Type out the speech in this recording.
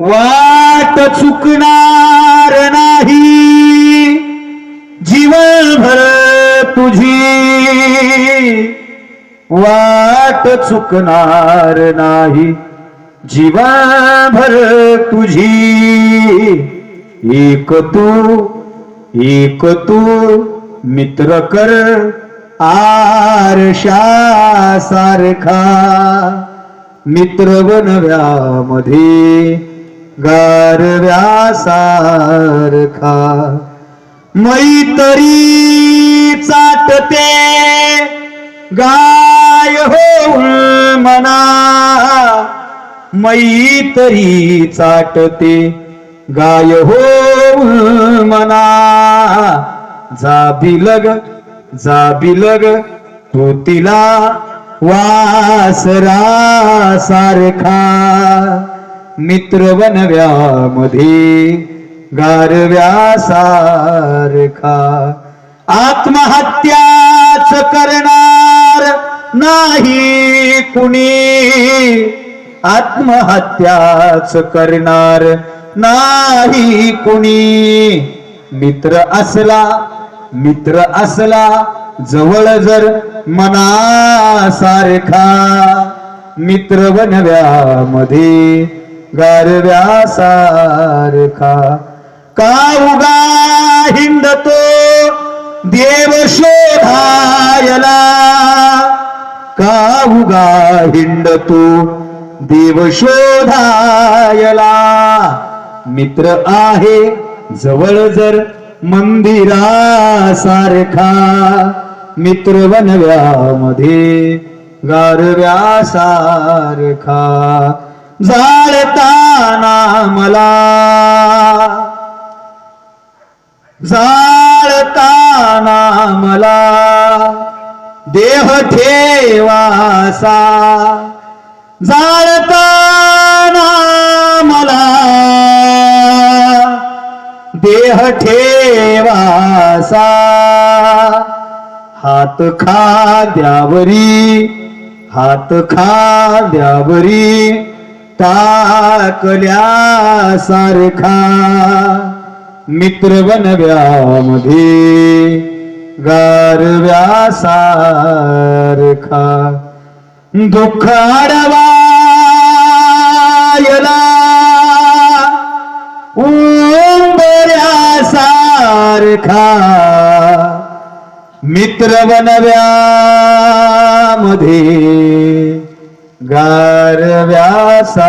वाट चुकणार नाही. जीवनभर तुझी वाट चुकणार नाही. जीवनभर तुझी एक तू एक तू मित्र कर आरशा सारखा मित्र बनव्यामध्ये गारव्यासारखा मैतरी चाटते गाय हो मना. मैतरी चाटते गाय हो मना. जाबिलग जाबिलग तो तिला वासरा सारखा मित्र बनव्यामध्ये गारव्या सारखा आत्महत्याच करणार नाही कुणी. आत्महत्याच करणार नाही कुणी. मित्र असला मित्र असला जवळ जर मनासारखा. मित्र बनव्यामध्ये गारव्यासारखा का उगा हिंडतो देव शोधायला. का उगा हिंडतो देव शोधायला. मित्र आहे जवळ जर मंदिरासारखा. मित्र बनव्यामध्ये गारव्यासारखा जाळताना मला जाळताना मला देह ठेवासा. जाळताना मला देह ठेवासा. हात खा द्यावरी हात खा द्यावरी सारखा मित्र बनव्यामध्ये गारव्या सारखा दुःख अडवायला सारखा मित्र बनव्यामध्ये गारव्यासा